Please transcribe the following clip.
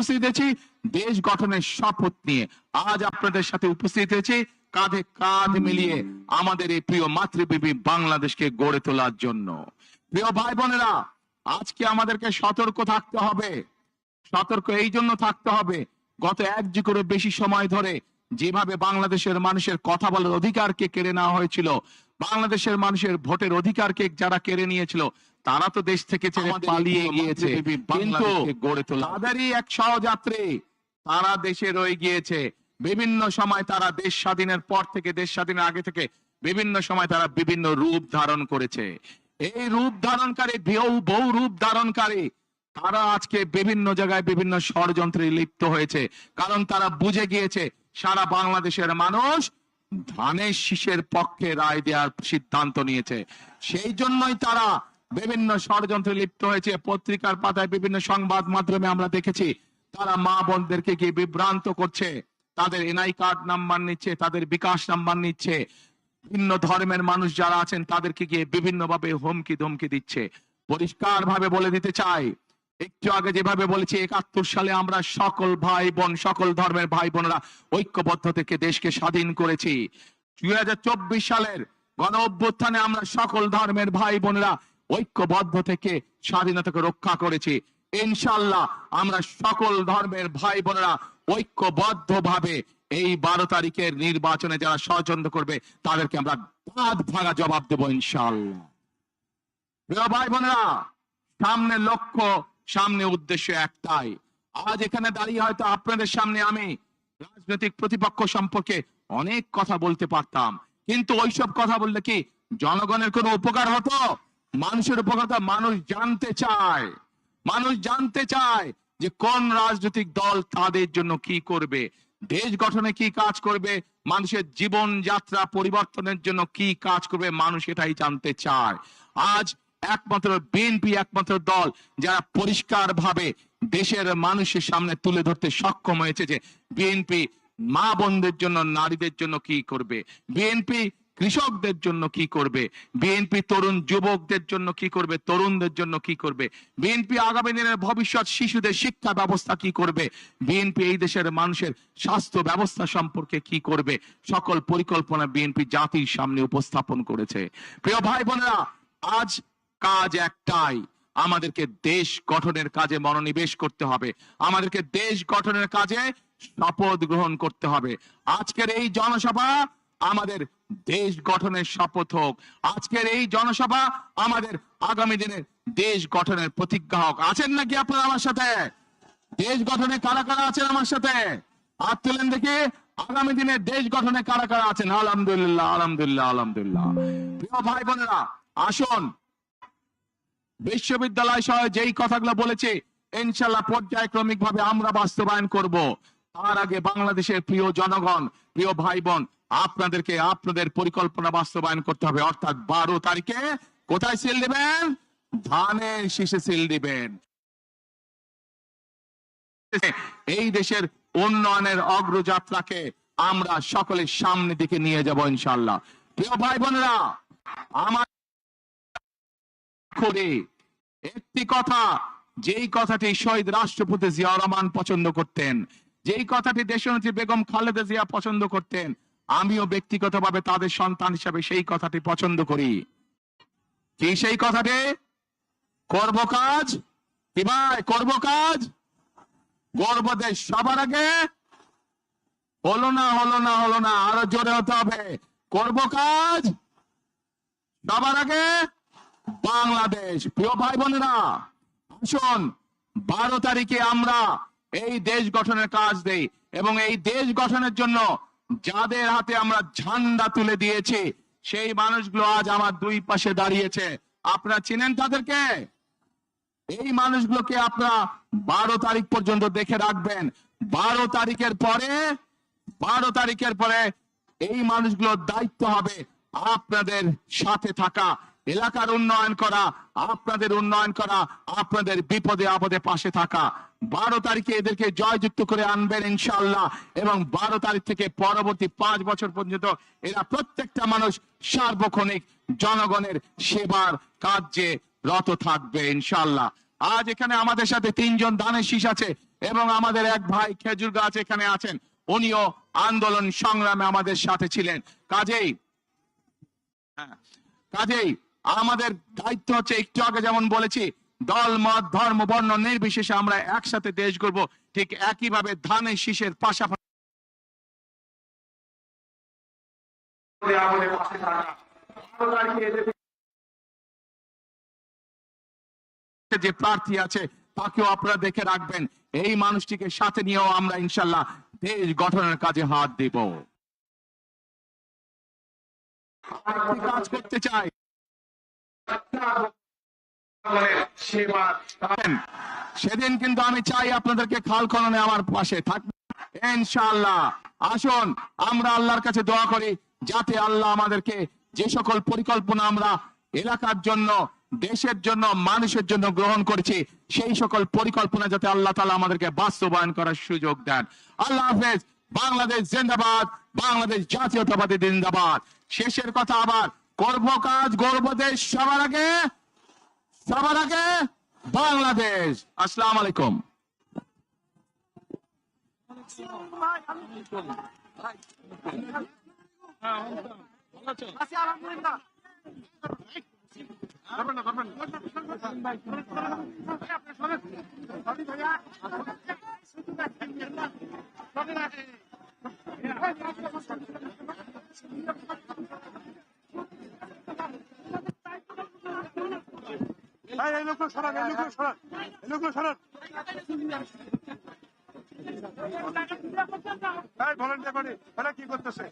উপস্থিত হয়েছি। দেশ গঠনের শপথ নিয়ে আজ আপনাদের সাথে উপস্থিত হয়েছি। কাঁধে কাঁধ মিলিয়ে আমাদের এই প্রিয় মাতৃভূমি বাংলাদেশকে গড়ে তোলার জন্য। প্রিয় ভাই বোনেরা, আজকে আমাদেরকে সতর্ক থাকতে হবে। সতর্ক এই জন্য থাকতে হবে। গত এক যুগেরও বেশি সময় ধরে যেভাবে বাংলাদেশের মানুষের কথা বলার অধিকারকে কেড়ে নেওয়া হয়েছিল বাংলাদেশের মানুষের ভোটের অধিকারকে যারা কেড়ে নিয়েছিল তারা তো দেশ থেকে ছেড়ে পালিয়ে গিয়েছে। কিন্তু। তাদেরই এক সহযাত্রী তারা দেশে রয়ে গিয়েছে। বিভিন্ন সময় তারা দেশ স্বাধীনের পর থেকে দেশ স্বাধীনের আগে থেকে বিভিন্ন সময় তারা বিভিন্ন রূপ ধারণ করেছে। এই রূপ ধারণকারী বহু বহু রূপ ধারণকারী তারা আজকে বিভিন্ন জায়গায় বিভিন্ন ষড়যন্ত্রে লিপ্ত হয়েছে। কারণ তারা বুঝে গিয়েছে সারা বাংলাদেশের মানুষ ধানের শীষের পক্ষে রায় দেওয়ার সিদ্ধান্ত নিয়েছে। সেই জন্যই তারা বিভিন্ন ষড়যন্ত্রে লিপ্ত হয়েছে। পত্রিকার পাতায় বিভিন্ন সংবাদ মাধ্যমে আমরা দেখেছি, তারা মা বোনদেরকে গিয়ে বিভ্রান্ত করছে। তাদের এনআই কার্ড নাম্বার নিচ্ছে, তাদের বিকাশ নাম্বার নিচ্ছে। ভিন্ন ধর্মের মানুষ যারা আছেন, তাদেরকে গিয়ে বিভিন্ন ভাবে হুমকি ধমকি দিচ্ছে। পরিষ্কার ভাবে বলে দিতে চাই একটু আগে যেভাবে বলেছি, একাত্তর সালে আমরা সকল ভাই বোন সকল ধর্মের ভাই বোনেরা ঐক্যবদ্ধ থেকে দেশকে স্বাধীন করেছি। দুই হাজার চব্বিশ সালের গণ অভ্যুত্থানে আমরা সকল ধর্মের ভাই বোনেরা ঐক্যবদ্ধ থেকে স্বাধীনতাকে রক্ষা করেছি। ইনশাল্লাহ আমরা সকল ধর্মের ভাই বোনেরা ঐক্যবদ্ধ ভাবে এই বারো তারিখের নির্বাচনে যারা ষড়যন্ত্র করবে, তাদেরকে আমরা দাঁত ভাঙা জবাব দেবো ইনশাল্লাহ ভাই বোনেরা সামনে লক্ষ্য সামনে উদ্দেশ্য একটাই। আজ এখানে দাঁড়িয়ে হয়তো আপনাদের সামনে আমি রাজনৈতিক প্রতিপক্ষ সম্পর্কে অনেক কথা বলতে পারতাম। কিন্তু ওইসব কথা বললে কি জনগণের কোনো উপকার হতো? মানুষের উপকার মানুষ জানতে চায়। মানুষ জানতে চায় যে কোন রাজনৈতিক দল তাদের জন্য কি করবে? দেশ গঠনে কি কাজ করবে? মানুষের জীবন যাত্রা পরিবর্তনের জন্য কি কাজ করবে? মানুষ এটাই জানতে চায়। আজ একমাত্র বিএনপি, একমাত্র দল যারা পরিষ্কার ভাবে দেশের মানুষের সামনে তুলে ধরতে সক্ষম হয়েছে যে বিএনপি মা বোনদের জন্য, নারীদের জন্য কি করবে? বিএনপি কৃষকদের জন্য কি করবে? বিএনপি তরুণ যুবকদের জন্য কি করবে? তরুণদের জন্য কি করবে? বিএনপি আগামী দিনের ভবিষ্যৎ শিশুদের শিক্ষা ব্যবস্থা কি করবে? বিএনপি এই দেশের মানুষের স্বাস্থ্য ব্যবস্থা সম্পর্কে কি করবে? সকল পরিকল্পনা বিএনপি জাতির সামনে উপস্থাপন করেছে। প্রিয় ভাই বোনেরা, আজ কাজ একটাই। আমাদেরকে দেশ গঠনের কাজে মনোনিবেশ করতে হবে। আমাদেরকে দেশ গঠনের কাজে শপথ গ্রহণ করতে হবে। আজকের এই জনসভা আমাদের দেশ গঠনের শপথ হোক। আজকের এই জনসভা আমাদের আগামী দিনের দেশ গঠনের প্রতিজ্ঞা হোক। আছেন নাকি আপনারা আমার সাথে? দেশ গঠনে কারা কারা আছেন আমার সাথে? হাত তুলেন দেখি। আগামী দিনে দেশ গঠনে কারা কারা আছেন? আলহামদুলিল্লাহ আলহামদুলিল্লাহ আলহামদুলিল্লাহ। প্রিয় ভাই বোনেরা, আসুন। বিশ্ববিদ্যালয় সহ যেই কথাগুলো বলেছে, ইনশাল্লাহ পর্যায়ক্রমিক ভাবে আমরা বাস্তবায়ন করব। তার আগে বাংলাদেশের প্রিয় জনগণ, প্রিয় ভাই বোন আপনাদেরকে আপনাদের পরিকল্পনা বাস্তবায়ন করতে হবে। অর্থাৎ বারো তারিখে কোথায় সিল দিবেন? ধানের শীষে সিল দিবেন। এই দেশের উন্নয়নের অগ্রযাত্রাকে আমরা সকলের সামনে দিকে নিয়ে যাব ইনশাল্লাহ। প্রিয় ভাই বোনেরা আমার করে। একটি কথা, যেই কথাটি শহীদ রাষ্ট্রপতি জিয়া রহমান পছন্দ করতেন, যেই কথাটি দেশনেত্রী বেগম খালেদা জিয়া পছন্দ করতেন, আমিও ব্যক্তিগতভাবে তাদের সন্তান হিসাবে সেই কথাটি পছন্দ করি। কি সেই কথাটি? করব কাজ? কি ভাই, করব কাজ? গর্ব দেশ সবার আগে? হলো না হলো না হলো না, আরও জোরে হতে হবে। করব কাজ? সবার আগে? বাংলাদেশ। প্রিয় ভাই বোনেরা আসুন বারো তারিখে আমরা এই দেশ গঠনের কাজ দেই এবং এই দেশ গঠনের জন্য যাদের হাতে আমরা ঝান্ডা তুলে দিয়েছি, সেই মানুষগুলো আজ আমার দুই পাশে দাঁড়িয়েছে। আপনারা চিনেন তাদেরকে? এই মানুষগুলোকে আপনারা বারো তারিখ পর্যন্ত দেখে রাখবেন। বারো তারিখের পরে, বারো তারিখের পরে এই মানুষগুলোর দায়িত্ব হবে আপনাদের সাথে থাকা। এলাকার উন্নয়ন করা আপনাদের উন্নয়ন করা আপনাদের বিপদে আপদে পাশে থাকা। বারো তারিখে এদেরকে জয়যুক্ত করে আনবেন ইনশাল্লাহ এবং বারো তারিখ থেকে পরবর্তী পাঁচ বছর পর্যন্ত এরা প্রত্যেকটা মানুষ সার্বক্ষণিক জনগণের সেবার কার্যে রত থাকবে ইনশাল্লাহ আজ এখানে আমাদের সাথে তিনজন দানের শীষ আছে এবং আমাদের এক ভাই খেজুর গাছ এখানে আছেন। উনিও আন্দোলন সংগ্রামে আমাদের সাথে ছিলেন। কাজেই হ্যাঁ, কাজেই আমাদের দায়িত্ব হচ্ছে একটু আগে যেমন বলেছি, দল, মত, ধর্ম, বর্ণ নির্বিশেষে আমরা একসাথে দেশ গড়ব। ঠিক একইভাবে ধানের শীষের পাশাপাশি যে প্রার্থী আছে, তাকেও আপনারা দেখে রাখবেন। এই মানুষটিকে সাথে নিয়েও আমরা ইনশাল্লাহ দেশ গঠনের কাজে হাত দেব। কাজ করতে চাই। সেদিন কিন্তু আমি চাই আপনাদেরকে খাল খননে আমার পাশে থাকবে ইনশাআল্লাহ। আসুন, আমরা আল্লাহর কাছে দোয়া করি, যাতে আল্লাহ আমাদেরকে যে সকল পরিকল্পনা আমরা এলাকার জন্য, দেশের জন্য, মানুষের জন্য গ্রহণ করেছি, সেই সকল পরিকল্পনা যাতে আল্লাহ তালা আমাদেরকে বাস্তবায়ন করার সুযোগ দেন। আল্লাহ হাফেজ, বাংলাদেশ জিন্দাবাদ, বাংলাদেশ জাতীয়তাবাদী জিন্দাবাদ। শেষের কথা আবার করব কাজ গর্ব দেশ সবার আগে সবার আগে বাংলাদেশ। আসসালাম আলাইকুম। কি করতেছে?